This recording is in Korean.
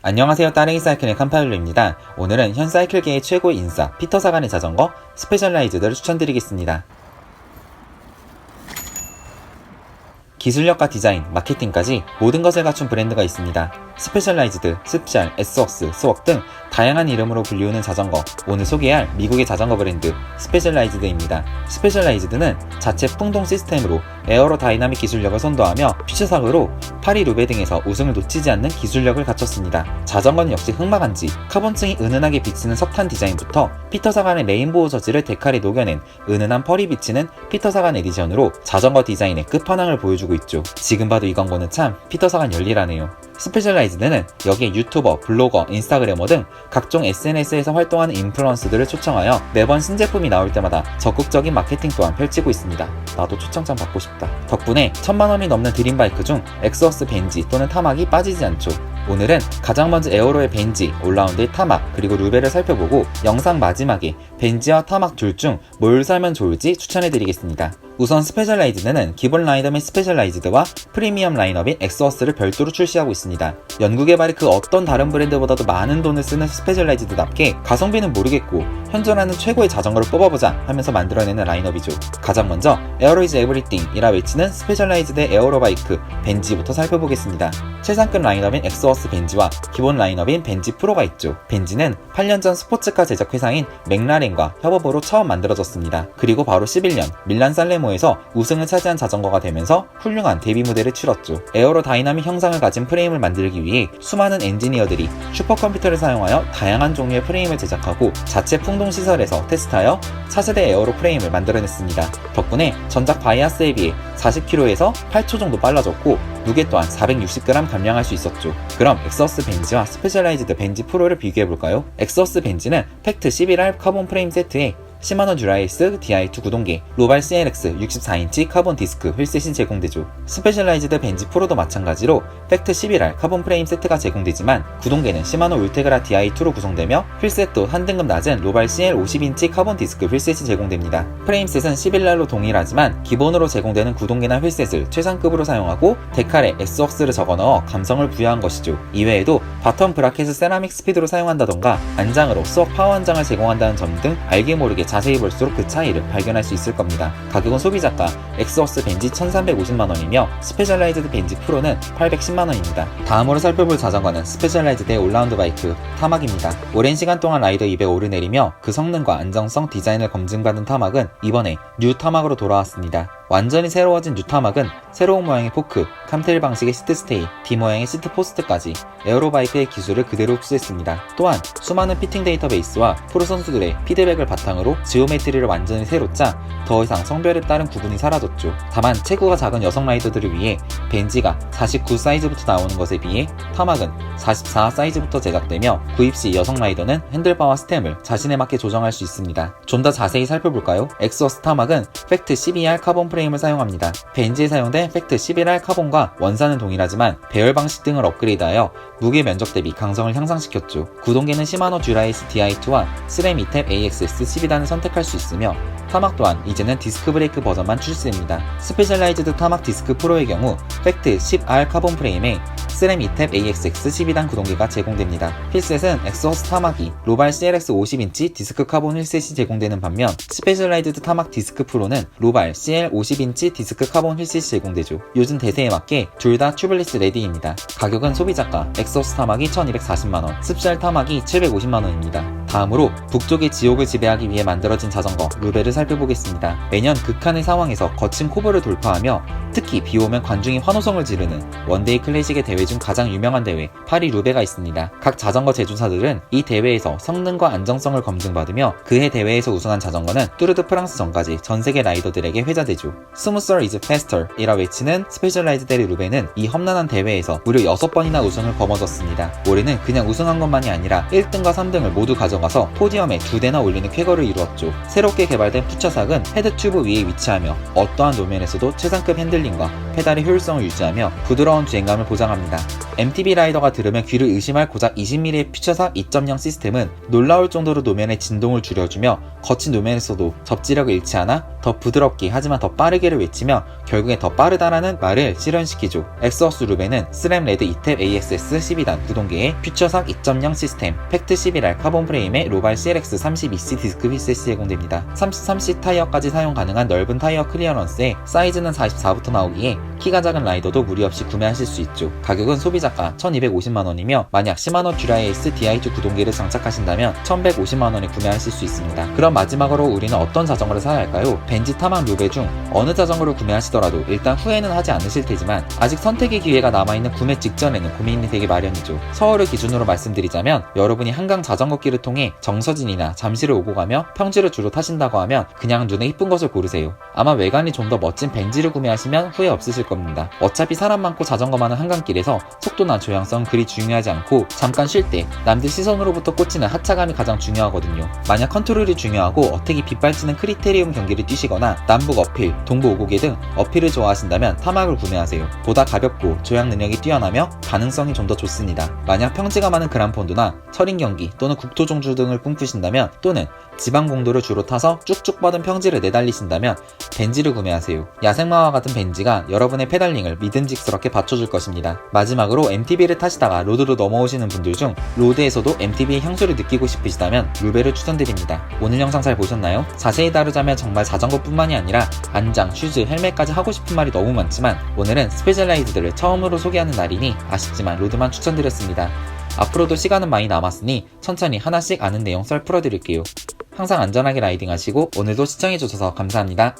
안녕하세요 따릉이 사이클의 칸파일로입니다. 오늘은 현 사이클계의 최고의 인싸 피터 사간의 자전거 스페셜라이즈드를 추천드리겠습니다. 기술력과 디자인, 마케팅까지 모든 것을 갖춘 브랜드가 있습니다. 스페셜라이즈드, 습샬, 에스웍스, 스웍 등 다양한 이름으로 불리우는 자전거. 오늘 소개할 미국의 자전거 브랜드 스페셜라이즈드입니다. 스페셜라이즈드는 자체 풍동 시스템으로 에어로 다이나믹 기술력을 선도하며 퓨처삭으로 파리 루베 등에서 우승을 놓치지 않는 기술력을 갖췄습니다. 자전거는 역시 흑마간지, 카본층이 은은하게 비치는 석탄 디자인부터 피터 사간의 레인보우 저지를 데칼에 녹여낸 은은한 펄이 비치는 피터 사간 에디션으로 자전거 디자인의 끝판왕을 보여주고 있죠. 지금 봐도 이 광고는 참 피터 사간 열리라네요. 스페셜라이즈드는 여기에 유튜버, 블로거, 인스타그래머 등 각종 SNS에서 활동하는 인플루언서들을 초청하여 매번 신제품이 나올 때마다 적극적인 마케팅 또한 펼치고 있습니다. 나도 초청장 받고 싶다. 덕분에 천만 원이 넘는 드림바이크 중 엑스워스 벤지 또는 타막이 빠지지 않죠. 오늘은 가장 먼저 에어로의 벤지, 올라운드의 타막, 그리고 루베를 살펴보고 영상 마지막에 벤지와 타막 둘 중 뭘 사면 좋을지 추천해드리겠습니다. 우선 스페셜라이즈드는 기본 라인업 및 스페셜라이즈드와 프리미엄 라인업인 엑스워스를 별도로 출시하고 있습니다. 연구개발이 그 어떤 다른 브랜드보다도 많은 돈을 쓰는 스페셜라이즈드답게 가성비는 모르겠고 현존하는 최고의 자전거를 뽑아보자 하면서 만들어내는 라인업이죠. 가장 먼저 에어로 이즈 에브리띵 이라 외치는 스페셜라이즈드의 에어로바이크 벤지부터 살펴보겠습니다. 최상급 라인업인 엑스워스 벤지와 기본 라인업인 벤지 프로가 있죠. 벤지는 8년 전 스포츠카 제작 회사인 맥라렌과 협업으로 처음 만들어졌습니다. 그리고 바로 11년 밀란 살레모 에서 우승을 차지한 자전거가 되면서 훌륭한 데뷔 무대를 치렀죠. 에어로 다이나믹 형상을 가진 프레임을 만들기 위해 수많은 엔지니어들이 슈퍼컴퓨터를 사용하여 다양한 종류의 프레임을 제작하고 자체 풍동 시설에서 테스트하여 차세대 에어로 프레임을 만들어냈습니다. 덕분에 전작 바이아스에 비해 40km에서 8초 정도 빨라졌고 무게 또한 460g 감량할 수 있었죠. 그럼 엑서스 벤지와 스페셜라이즈드 벤지 프로를 비교해볼까요? 엑서스 벤지는 팩트 11R 카본 프레임 세트에 시마노 듀라이스 DI2 구동계, 로발 CLX 64인치 카본 디스크 휠셋이 제공되죠. 스페셜라이즈드 벤지 프로도 마찬가지로 팩트 11R 카본 프레임 세트가 제공되지만 구동계는 시마노 울테그라 DI2로 구성되며 휠셋도 한 등급 낮은 로발 CL 50인치 카본 디스크 휠셋이 제공됩니다. 프레임셋은 11R로 동일하지만 기본으로 제공되는 구동계나 휠셋을 최상급으로 사용하고 데칼에 S웍스를 적어넣어 감성을 부여한 것이죠. 이외에도 바텀 브라켓을 세라믹 스피드로 사용한다던가 안장으로 수억 파워 한장을 제공한다는 점 등 알게 모르게 자세히 볼수록 그 차이를 발견할 수 있을 겁니다. 가격은 소비자가 엑스워스 벤지 1350만원이며 스페셜라이즈드 벤지 프로는 810만원입니다. 다음으로 살펴볼 자전거는 스페셜라이즈드의 올라운드 바이크 타막입니다. 오랜 시간 동안 라이더 입에 오르내리며 그 성능과 안정성 디자인을 검증받은 타막은 이번에 뉴 타막으로 돌아왔습니다. 완전히 새로워진 뉴 타막은 새로운 모양의 포크, 캄테일 방식의 시트 스테이, D 모양의 시트 포스트까지 에어로바이크의 기술을 그대로 흡수했습니다. 또한 수많은 피팅 데이터베이스와 프로 선수들의 피드백을 바탕으로 지오메트리를 완전히 새로 짜 더 이상 성별에 따른 구분이 사라졌죠. 다만 체구가 작은 여성 라이더들을 위해 벤지가 49 사이즈부터 나오는 것에 비해 타막은 44 사이즈부터 제작되며 구입 시 여성 라이더는 핸들바와 스템을 자신에 맞게 조정할 수 있습니다. 좀 더 자세히 살펴볼까요? 엑스워스 타막은 팩트 12R 카본 프레임을 사용합니다. 벤지에 사용된 팩트 11R 카본과 원사는 동일하지만 배열 방식 등을 업그레이드하여 무게 면적 대비 강성을 향상시켰죠. 구동계는 시마노 듀라이스 DI2와 스램 이탭 AXS 12단을 선택할 수 있으며 타막 또한 이제는 디스크 브레이크 버전만 출시됩니다. 스페셜라이즈드 타막 디스크 프로의 경우 팩트 10R 카본 프레임에 스램 이탭 AXX 12단 구동계가 제공됩니다. 휠셋은 엑스허스 타막이 로발 CLX 50인치 디스크 카본 휠셋이 제공되는 반면 스페셜라이즈드 타막 디스크 프로는 로발 CL 50인치 디스크 카본 휠셋이 제공되죠. 요즘 대세에 맞게 둘 다 튜블리스 레디입니다. 가격은 소비자가 엑스허스 타막이 1240만원, 습샬 타막이 750만원입니다. 다음으로 북쪽의 지옥을 지배하기 위해 만들어진 자전거 루베를 살펴보겠습니다. 매년 극한의 상황에서 거친 코브를 돌파하며 특히 비 오면 관중이 환호성을 지르는 원데이 클래식의 대회 중 가장 유명한 대회 파리 루베가 있습니다. 각 자전거 제조사들은 이 대회에서 성능과 안정성을 검증받으며 그해 대회에서 우승한 자전거는 뚜르드 프랑스 전까지 전 세계 라이더들에게 회자되죠. 스무서 is faster 이라 외치는 스페셜라이즈 데리 루베는 이 험난한 대회에서 무려 6번이나 우승을 거머쥐었습니다. 올해는 그냥 우승한 것만이 아니라 1등과 3등을 모두 가져 가서 포디엄에 두 대나 올리는 쾌거를 이루었죠. 새롭게 개발된 푸처삭은 헤드 튜브 위에 위치하며 어떠한 노면에서도 최상급 핸들링과 페달의 효율성을 유지하며 부드러운 주행감을 보장합니다. MTB 라이더가 들으면 귀를 의심할 고작 20mm의 퓨처삭 2.0 시스템은 놀라울 정도로 노면의 진동을 줄여주며 거친 노면에서도 접지력을 잃지 않아 더 부드럽게 하지만 더 빠르게를 외치며 결국에 더 빠르다라는 말을 실현시키죠. 엑스어스 루벤은 스램 레드 이탭 ASS 12단 구동계의 퓨처삭 2.0 시스템, 팩트 11R 카본 프레임의 로발 CLX 32C 디스크 휘셋이 제공됩니다. 33C 타이어까지 사용 가능한 넓은 타이어 클리어런스에 사이즈는 44부터 나오기에 키가 작은 라이더도 무리 없이 구매하실 수 있죠. 가격은 소비자가 1250만원이며 만약 시마노 듀라에이스 DI2 구동계를 장착하신다면 1150만원에 구매하실 수 있습니다. 그럼 마지막으로 우리는 어떤 자전거를 사야 할까요? 벤지 타막 루베 중 어느 자전거를 구매하시더라도 일단 후회는 하지 않으실 테지만 아직 선택의 기회가 남아있는 구매 직전에는 고민이 되기 마련이죠. 서울을 기준으로 말씀드리자면 여러분이 한강 자전거길을 통해 정서진이나 잠실을 오고 가며 평지를 주로 타신다고 하면 그냥 눈에 이쁜 것을 고르세요. 아마 외관이 좀 더 멋진 벤지를 구매하시면 후회 없으실 겁니다. 어차피 사람 많고 자전거 많은 한강길에서 속도나 조향성 그리 중요하지 않고 잠깐 쉴 때 남들 시선으로부터 꽂히는 하차감이 가장 중요하거든요. 만약 컨트롤이 중요하고 어택이 빗발치는 크리테리움 경기를 뛰 시거나 남북 어필, 동부 오고개 등 어필을 좋아하신다면 타막을 구매하세요. 보다 가볍고 조향 능력이 뛰어나며 가능성이 좀 더 좋습니다. 만약 평지가 많은 그란폰도나 철인 경기 또는 국토 종주 등을 꿈꾸신다면 또는 지방 공도를 주로 타서 쭉쭉 뻗은 평지를 내달리신다면 벤지를 구매하세요. 야생마와 같은 벤지가 여러분의 페달링을 믿음직스럽게 받쳐줄 것입니다. 마지막으로 MTB를 타시다가 로드로 넘어오시는 분들 중 로드에서도 MTB의 향수를 느끼고 싶으시다면 루베를 추천드립니다. 오늘 영상 잘 보셨나요? 자세히 다루자면 정말 자전거뿐만이 아니라 안장, 슈즈, 헬멧까지 하고 싶은 말이 너무 많지만 오늘은 스페셜라이즈들을 처음으로 소개하는 날이니 아쉽지만 로드만 추천드렸습니다. 앞으로도 시간은 많이 남았으니 천천히 하나씩 아는 내용 썰 풀어드릴게요. 항상 안전하게 라이딩 하시고 오늘도 시청해주셔서 감사합니다.